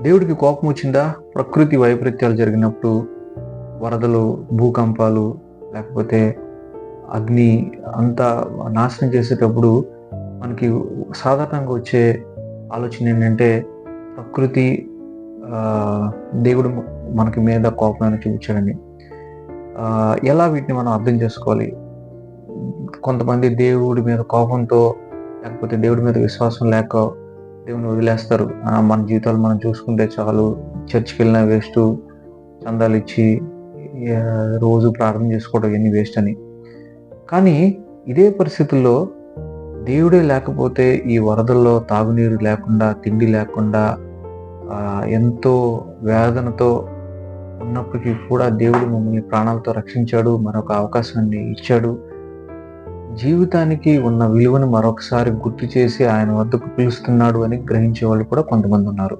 దేవుడికి కోపం వచ్చిందా? ప్రకృతి వైపరీత్యాలు జరిగినప్పుడు వరదలు భూకంపాలు లేకపోతే అగ్ని అంతా నాశనం చేసేటప్పుడు మనకి సాధారణంగా వచ్చే ఆలోచన ఏంటంటే ప్రకృతి దేవుడు మనకి మీద కోపాన్ని చూపించాడని ఎలా వీటిని మనం అర్థం చేసుకోవాలి? కొంతమంది దేవుడి మీద కోపంతో లేకపోతే దేవుడి మీద విశ్వాసం లేక దేవుని వదిలేస్తారు. మన జీవితాలు మనం చూసుకుంటే చాలు. చర్చికి వెళ్ళిన వేస్ట్ చందాలు ఇచ్చి రోజు ప్రార్థన చేసుకోవడం ఎన్ని వేస్ట్ అని. కానీ ఇదే పరిస్థితుల్లో దేవుడే లేకపోతే ఈ వరదల్లో తాగునీరు లేకుండా తిండి లేకుండా ఎంతో వేదనతో ఉన్నప్పటికీ కూడా దేవుడు మమ్మల్ని ప్రాణాలతో రక్షించాడు మరొక అవకాశాన్ని ఇచ్చాడు. జీవితానికి ఉన్న విలువను మరొకసారి గుర్తు చేసి ఆయన వద్దకు పిలుస్తున్నాడు అని గ్రహించే వాళ్ళు కూడా కొంతమంది ఉన్నారు.